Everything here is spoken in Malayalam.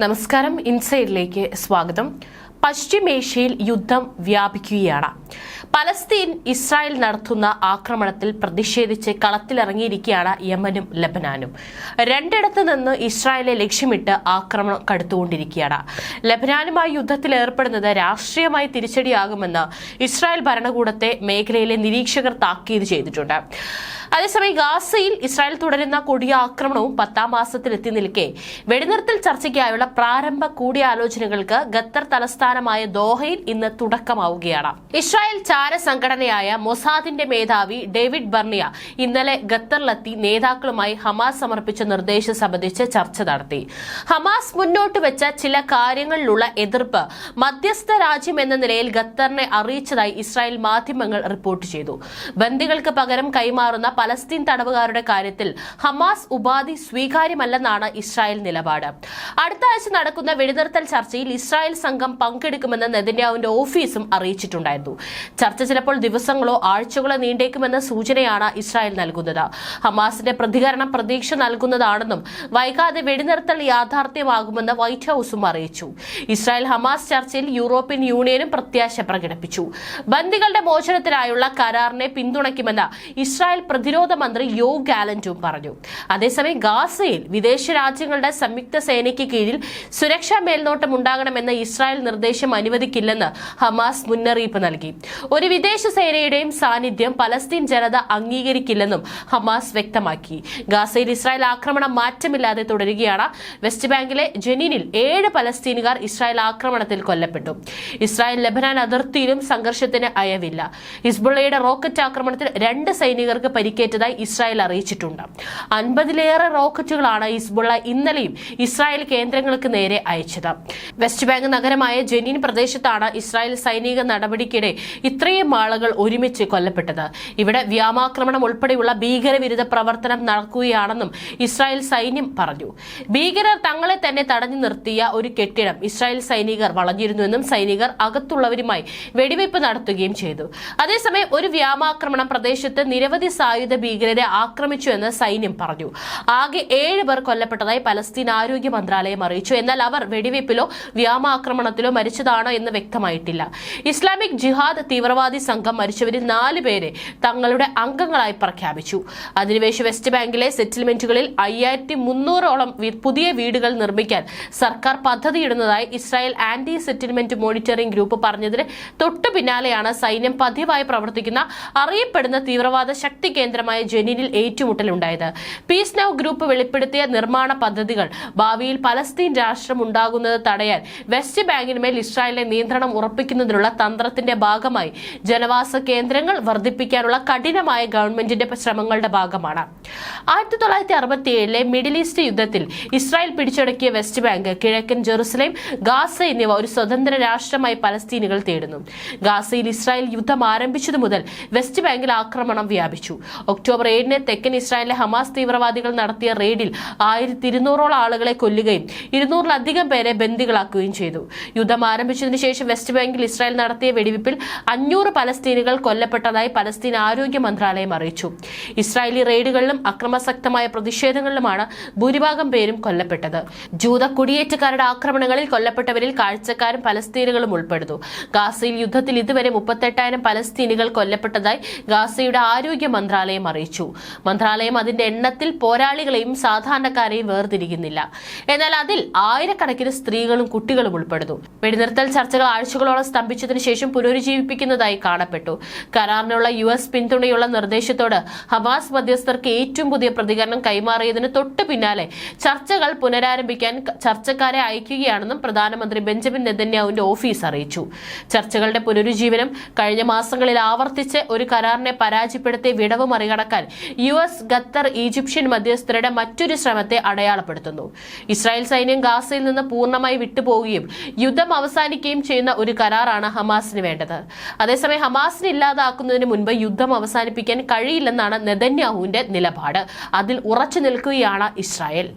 നമസ്കാരം. ഇൻസൈഡിലേക്ക് സ്വാഗതം. പശ്ചിമേഷ്യയിൽ യുദ്ധം വ്യാപിക്കുകയാണ്. പലസ്തീൻ ഇസ്രായേൽ നടത്തുന്ന ആക്രമണത്തിൽ പ്രതിഷേധിച്ച് കളത്തിലിറങ്ങിയിരിക്കുകയാണ് യമനും ലബനാനും. രണ്ടിടത്ത് നിന്ന് ഇസ്രായേലെ ലക്ഷ്യമിട്ട് ആക്രമണം കടുത്തുകൊണ്ടിരിക്കുകയാണ്. ലബനാനുമായി യുദ്ധത്തിൽ ഏർപ്പെടുന്നത് രാഷ്ട്രീയമായി തിരിച്ചടിയാകുമെന്ന് ഇസ്രായേൽ ഭരണകൂടത്തെ മേഖലയിലെ നിരീക്ഷകർ താക്കീത് ചെയ്തിട്ടുണ്ട്. അതേസമയം ഗാസയിൽ ഇസ്രായേൽ തുടരുന്ന കൊടിയ ആക്രമണവും പത്താം മാസത്തിൽ എത്തി നിൽക്കെ. വെടിനിർത്തൽ ചർച്ചയ്ക്കായുള്ള പ്രാരംഭ കൂടിയാലോചനകൾക്ക് ഖത്തർ തലസ്ഥാനമായ ദോഹയിൽ ഇന്ന് തുടക്കമാവുകയാണ്. ഇസ്രായേൽ ചാര സംഘടനയായ മൊസാദിന്റെ മേധാവി ഡേവിഡ് ബർണിയ ഇന്നലെ ഖത്തറിലെത്തി നേതാക്കളുമായി ഹമാസ് സമർപ്പിച്ച നിർദ്ദേശം സംബന്ധിച്ച് ചർച്ച നടത്തി. ഹമാസ് മുന്നോട്ട് വെച്ച ചില കാര്യങ്ങളിലുള്ള എതിർപ്പ് മധ്യസ്ഥ രാജ്യം എന്ന നിലയിൽ ഖത്തറിനെ അറിയിച്ചതായി ഇസ്രായേൽ മാധ്യമങ്ങൾ റിപ്പോർട്ട് ചെയ്തു. ബന്ദികൾക്ക് പകരം കൈമാറുന്ന പലസ്തീൻ തടവുകാരുടെ കാര്യത്തിൽ ഹമാസ് ഉപാധി സ്വീകാര്യമല്ലെന്നാണ് ഇസ്രായേൽ നിലപാട്. അടുത്ത ആഴ്ച നടക്കുന്ന വെടിനിർത്തൽ ചർച്ചയിൽ ഇസ്രായേൽ സംഘം പങ്കെടുക്കുമെന്ന് നെതന്യാവിന്റെ ഓഫീസും അറിയിച്ചിട്ടുണ്ടായിരുന്നു. ചർച്ച ചിലപ്പോൾ ദിവസങ്ങളോ ആഴ്ചകളോ നീണ്ടേക്കുമെന്ന സൂചനയാണ് ഇസ്രായേൽ നൽകുന്നത്. ഹമാസിന്റെ പ്രതികരണം പ്രതീക്ഷ നൽകുന്നതാണെന്നും വൈകാതെ വെടിനിർത്തൽ യാഥാർത്ഥ്യമാകുമെന്ന് വൈറ്റ് ഹൌസും അറിയിച്ചു. ഇസ്രായേൽ ഹമാസ് ചർച്ചയിൽ യൂറോപ്യൻ യൂണിയനും പ്രത്യാശ പ്രകടിപ്പിച്ചു. ബന്ദികളുടെ മോചനത്തിനായുള്ള കരാറിനെ പിന്തുണയ്ക്കുമെന്ന് ഇസ്രായേൽ പ്രതിരോധ മന്ത്രി യോ ഗാലന്റും പറഞ്ഞു. അതേസമയം ഗാസയിൽ വിദേശ രാജ്യങ്ങളുടെ സംയുക്ത സേനയ്ക്ക് കീഴിൽ സുരക്ഷാ മേൽനോട്ടം ഉണ്ടാകണമെന്ന ഇസ്രായേൽ നിർദ്ദേശം അനുവദിക്കില്ലെന്ന് ഹമാസ് മുന്നറിയിപ്പ് നൽകി. ഒരു വിദേശ സേനയുടെയും സാന്നിധ്യം പലസ്തീൻ ജനത അംഗീകരിക്കില്ലെന്നും ഹമാസ് വ്യക്തമാക്കി. ഗാസയിൽ ഇസ്രായേൽ ആക്രമണം മാറ്റമില്ലാതെ തുടരുകയാണ്. വെസ്റ്റ് ബാങ്കിലെ ജനീനിൽ ഏഴ് പലസ്തീനുകാർ ഇസ്രായേൽ ആക്രമണത്തിൽ കൊല്ലപ്പെട്ടു. ഇസ്രായേൽ ലബനാൻ അതിർത്തിയിലും സംഘർഷത്തിന് അയവില്ല. ഹിസ്ബുള്ളയുടെ റോക്കറ്റ് ആക്രമണത്തിൽ രണ്ട് സൈനികർക്ക് പരിക്കേറ്റതായി ഇസ്രായേൽ അറിയിച്ചിട്ടുണ്ട്. അൻപതിലേറെ റോക്കറ്റുകളാണ് ഹിസ്ബുള്ള ഇന്നലെയും ഇസ്രായേൽ കേന്ദ്രങ്ങൾക്ക് നേരെ അയച്ചത്. വെസ്റ്റ് ബാങ്ക് നഗരമായ ജനീൻ പ്രദേശത്താണ് ഇസ്രായേൽ സൈനിക നടപടിക്കിടെ ഇത്രയും ആളുകൾ ഒരുമിച്ച് കൊല്ലപ്പെട്ടത്. ഇവിടെ വ്യോമാക്രമണം ഉൾപ്പെടെയുള്ള ഭീകരവിരുദ്ധ പ്രവർത്തനം നടക്കുകയാണെന്നും ഇസ്രായേൽ സൈന്യം പറഞ്ഞു. ഭീകരർ തങ്ങളെ തന്നെ തടഞ്ഞു നിർത്തിയ ഒരു കെട്ടിടം ഇസ്രായേൽ സൈനികർ വളഞ്ഞിരുന്നുവെന്നും സൈനികർ അകത്തുള്ളവരുമായി വെടിവയ്പ് നടത്തുകയും ചെയ്തു. അതേസമയം ഒരു വ്യോമാക്രമണം പ്രദേശത്ത് നിരവധി സായുധ ഭീകരരെ ആക്രമിച്ചുവെന്ന് സൈന്യം പറഞ്ഞു. ആകെ ഏഴ് പേർ കൊല്ലപ്പെട്ടതായി പലസ്തീൻ ആരോഗ്യ മന്ത്രാലയം അറിയിച്ചു. എന്നാൽ അവർ വെടിവയ്പിലോ വ്യോമാക്രമണത്തിലോ മരിച്ചതാണോ എന്ന് വ്യക്തമായിട്ടില്ല. ഇസ്ലാമിക് ജിഹാദ് തീവ്രവാദി സംഘം മരിച്ചവരിൽ നാല് പേരെ തങ്ങളുടെ അംഗങ്ങളായി പ്രഖ്യാപിച്ചു. അധിനിവേശ വെസ്റ്റ് ബാങ്കിലെ സെറ്റിൽമെന്റുകളിൽ അയ്യായിരത്തി മുന്നൂറോളം പുതിയ വീടുകൾ നിർമ്മിക്കാൻ സർക്കാർ പദ്ധതിയിടുന്നതായി Israel anti settlement monitoring group പറഞ്ഞതിന് തൊട്ടു പിന്നാലെയാണ് സൈന്യം പതിവായി പ്രവർത്തിക്കുന്ന അറിയപ്പെടുന്ന തീവ്രവാദ ശക്തി കേന്ദ്രമായ ജനീനിൽ ഏറ്റുമുട്ടലുണ്ടായത്. പീസ് നൌ ഗ്രൂപ്പ് വെളിപ്പെടുത്തിയ നിർമ്മാണ പദ്ധതികൾ ഭാവിയിൽ പലസ്തീൻ രാഷ്ട്രം ഉണ്ടാകുന്നത് തടയാൻ വെസ്റ്റ് ബാങ്കിന്മേൽ ഇസ്രായേലിന്റെ നിയന്ത്രണം ഉറപ്പിക്കുന്നതിനുള്ള തന്ത്രത്തിന്റെ ഭാഗമായി. ജനവാസ കേന്ദ്രങ്ങൾ വർദ്ധിപ്പിക്കാനുള്ള കഠിനമായ ഗവൺമെന്റിന്റെ ശ്രമങ്ങളുടെ ഭാഗമാണ്. ആയിരത്തി തൊള്ളായിരത്തി അറുപത്തി ഏഴിലെ മിഡിൽ ഈസ്റ്റ് യുദ്ധത്തിൽ ഇസ്രായേൽ പിടിച്ചടക്കിയ വെസ്റ്റ് ബാങ്ക് കിഴക്കൻ ജെറുസലേം ഗാസ എന്നിവ ഒരു സ്വതന്ത്ര രാഷ്ട്രമായി പലസ്തീനുകൾ തേടുന്നു. ഗാസയിൽ ഇസ്രായേൽ യുദ്ധം ആരംഭിച്ചതു മുതൽ വെസ്റ്റ് ബാങ്കിൽ ആക്രമണം വ്യാപിച്ചു. ഒക്ടോബർ ഏഴിന് തെക്കൻ ഇസ്രായേലിലെ ഹമാസ് തീവ്രവാദികൾ നടത്തിയ റെയ്ഡിൽ ആയിരത്തി ഇരുന്നൂറോളം ആളുകളെ കൊല്ലുകയും ഇരുന്നൂറിലധികം പേരെ ബന്ദികളാക്കുകയും ചെയ്തു. യുദ്ധം ആരംഭിച്ചതിനു ശേഷം വെസ്റ്റ് ബാങ്കിൽ ഇസ്രായേൽ നടത്തിയ വെടിവയ്പിൽ അഞ്ഞൂറ് പലസ്തീനുകൾ കൊല്ലപ്പെട്ടതായി പലസ്തീൻ ആരോഗ്യ മന്ത്രാലയം അറിയിച്ചു. ഇസ്രായേലി റെയ്ഡുകളിലും അക്രമസക്തമായ പ്രതിഷേധങ്ങളിലുമാണ് ഭൂരിഭാഗം പേരും കൊല്ലപ്പെട്ടത്. ജൂത കുടിയേറ്റക്കാരുടെ ആക്രമണങ്ങളിൽ കൊല്ലപ്പെട്ടവരിൽ കാഴ്ചക്കാരും പലസ്തീനുകളും ഉൾപ്പെടുന്നു. ഗാസയിൽ യുദ്ധത്തിൽ ഇതുവരെ മുപ്പത്തെട്ടായിരം പലസ്തീനുകൾ കൊല്ലപ്പെട്ടതായി ഗാസയുടെ ആരോഗ്യ മന്ത്രാലയം അറിയിച്ചു. മന്ത്രാലയം അതിന്റെ എണ്ണത്തിൽ പോരാളികളെയും സാധാരണക്കാരെയും വേർതിരിക്കുന്നില്ല. എന്നാൽ അതിൽ ആയിരക്കണക്കിന് സ്ത്രീകളും കുട്ടികളും ഉൾപ്പെടുന്നു. വെടിനിർത്തൽ ചർച്ചകൾ ആഴ്ചകളോളം സ്തംഭിച്ചതിനു ശേഷം പുനരുജ്ജീവിപ്പിക്കുന്നതായി കാണപ്പെട്ടു. കരാറിനുള്ള യു എസ് പിന്തുണയുള്ള നിർദ്ദേശത്തോട് ഹമാസ് മധ്യസ്ഥർക്ക് ഏറ്റവും പുതിയ പ്രതികരണം കൈമാറിയതിന് തൊട്ടു പിന്നാലെ ചർച്ചകൾ പുനരാരംഭിക്കാൻ ചർച്ചക്കാരെ അയക്കുകയാണെന്നും പ്രധാനമന്ത്രി ബെഞ്ചമിൻ നെതന്യാവിന്റെ ഓഫീസ് അറിയിച്ചു. ചർച്ചകളുടെ പുനരുജ്ജീവനം കഴിഞ്ഞ മാസങ്ങളിൽ ആവർത്തിച്ച് ഒരു കരാറിനെ പരാജയപ്പെടുത്തി വിടവ് മറികടക്കാൻ യു എസ് ഖത്തർ ഈജിപ്ഷ്യൻ മധ്യസ്ഥരുടെ മറ്റൊരു ശ്രമത്തെ അടയാളപ്പെടുത്തുന്നു. ഇസ്രായേൽ സൈന്യം ഗാസയിൽ നിന്ന് പൂർണമായി വിട്ടുപോവുകയും യുദ്ധം അവസാനിക്കുകയും ചെയ്യുന്ന ഒരു കരാറാണ് ഹമാസിന് വേണ്ടത്. അതേസമയം ഹമാസിനെ ഇല്ലാതാക്കുന്നതിന് മുൻപ് യുദ്ധം അവസാനിപ്പിക്കാൻ കഴിയില്ലെന്നാണ് നെതന്യാഹുവിന്റെ നിലപാട്. അതിൽ ഉറച്ചു നിൽക്കുകയാണ് ഇസ്രായേൽ.